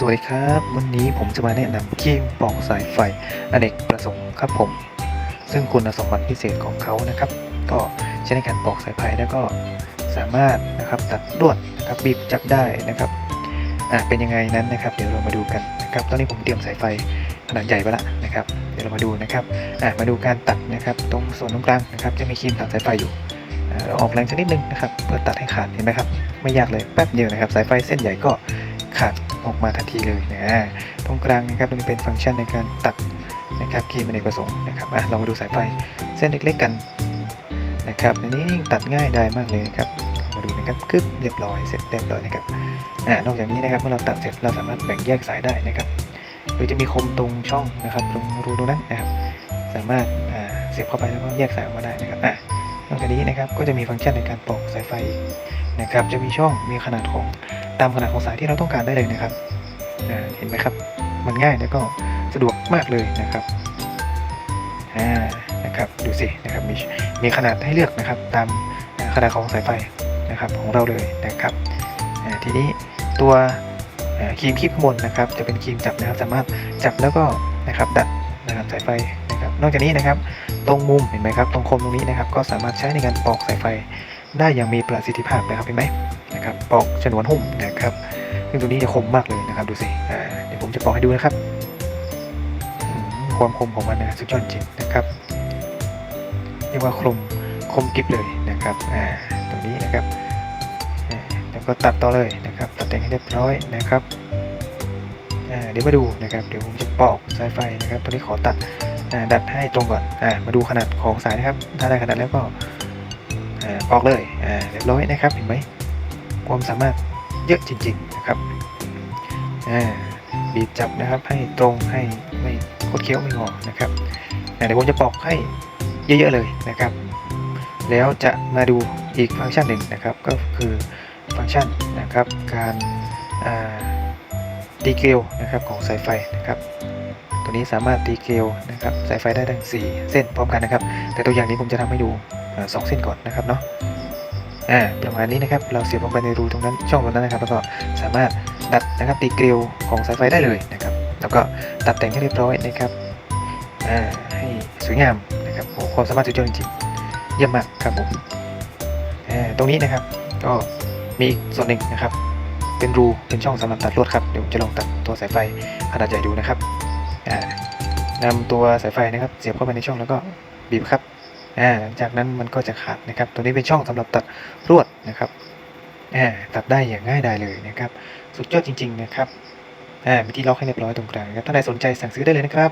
สวัสดีครับ วันนี้ผมจะมาแนะนำครีมปอกสายไฟอเนกประสงค์ครับผม ซึ่งคุณสมบัติพิเศษของเขานะครับ ก็ใช้ในการปอกสายไฟแล้วก็สามารถนะครับตัดลวดนะครับบีบจับได้นะครับอะเป็นยังไงนั้นนะครับ เดี๋ยวเรามาดูกันนะครับ ตอนนี้ผมเตรียมสายไฟขนาดใหญ่ไปละนะครับ เดี๋ยวเรามาดูนะครับอะมาดูการตัดนะครับ ตรงส่วนตรงกลางนะครับ จะมีครีมตัดสายไฟอยู่อะเราออกแรงสักนิดนึงนะครับเพื่อตัดให้ขาดเห็นไหมครับไม่ยากเลยแป๊บเดียวนะครับ สายไฟเส้นใหญ่ก็ ขาดออกมาทันทีเลยนะตรงกลางนะครับมันเป็นฟังก์ชันในการตัดนะครับครีมอเนกประสงค์นะครับอะเรามาดูสายไฟเส้นเล็กๆกันนะครับอันนี้ยิ่งตัดง่ายได้มากเลยนะครับมาดูนะครับกึ๊บเรียบร้อยเสร็จเรียบร้อยนะครับอ่านอกจากนี้นะครับเมื่อเราตัดเสร็จเราสามารถแบ่งแยกสายได้นะครับโดยจะมีคมตรงช่องนะครับตรงรูตรงนั้นนะครับ สามารถเสียบเข้าไปแล้วก็แยกสายออกมาได้นะครับอะ นกจากนี้นะครับก็จะมีฟังก์ชันในการปอกสายไฟนะครับ จะมีช่องมีขนาดของตามขนาดของสายที่เราต้องการได้เลยนะครับเห็นไหมครับ มันง่ายแล้วก็สะดวกมากเลยนะครับอ่านะครับดูสินะครับมีมีขนาดให้เลือกนะครับ ตามขนาดของสายไฟนะครับของเราเลยนะครับทีนี้ตัวครีมคีบข้างบนนะครับ จะเป็นครีมจับนะครับสามารถจับแล้วก็นะครับดัดนะครับสายไฟ นอกจากนี้นะครับ ตรงมุมเห็นไหมครับ ตรงคมตรงนี้นะครับ ก็สามารถใช้ในการปอกสายไฟได้อย่างมีประสิทธิภาพนะครับเห็นไหมนะครับ ปอกฉนวนหุ้มนะครับ ซึ่งตรงนี้จะคมมากเลยนะครับ ดูสิเดี๋ยวผมจะปอกให้ดูนะครับ ความคมของมันนะสุดยอดจริงนะครับ เรียกว่าคมคมกริบเลยนะครับตรงนี้นะครับ แล้วก็ตัดต่อเลยนะครับ ตัดแต่งให้เรียบร้อยนะครับเดี๋ยวมาดูนะครับ เดี๋ยวผมจะปอกสายไฟนะครับตรงนี้ขอตัด ดัดให้ตรงก่อนอมาดูขนาดของสายนะครับ ถ้าได้ขนาดแล้วก็อ่าปอกเลยเรียบร้อยนะครับเห็นไหมความสามารถเยอะจริง ๆนะครับบีบจับนะครับให้ตรงให้ไม่โคดเคี้ยวไม่งอนะครับเดี๋ยวผมจะปอกให้เยอะๆเลยนะครับ แล้วจะมาดูอีกฟังก์ชันหนึ่งนะครับ ก็คือฟังก์ชันนะครับการดีเกลนะครับของสายไฟนะครับ ตัวนี้สามารถตีเกลียวนะครับสายไฟได้ทั้ง 4 เส้นพร้อมกันนะครับ แต่ตัวอย่างนี้ผมจะทำให้ดูสองเส้นก่อนนะครับเนาะอ่าประมาณนี้นะครับเราเสียบลงไปในรูตรงนั้นช่องตรงนั้นนะครับ แล้วก็สามารถดัดนะครับตีเกลียวของสายไฟได้เลยนะครับ แล้วก็ตัดแต่งให้เรียบร้อยนะครับอ่าให้สวยงามนะครับโอ้ความสามารถสุดยอดจริงๆเยี่ยมมากครับผมอ่าตรงนี้นะครับก็มีส่วนหนึ่งนะครับ เป็นรูเป็นช่องสำหรับตัดลวดครับเดี๋ยวผมจะลองตัดตัวสายไฟขนาดใหญ่ดูนะครับ อ่านำตัวสายไฟนะครับ เสียบเข้าไปในช่องแล้วก็บีบครับอ่าจากนั้นมันก็จะขาดนะครับ ตัวนี้เป็นช่องสำหรับตัดรวดนะครับอ่าตัดได้อย่างง่ายดายเลยนะครับ สุดยอดจริง ๆ นะครับอ่ามีที่ล็อกให้เรียบร้อยตรงกลางนะครับถ้าใครสนใจสั่งซื้อได้เลยนะครับ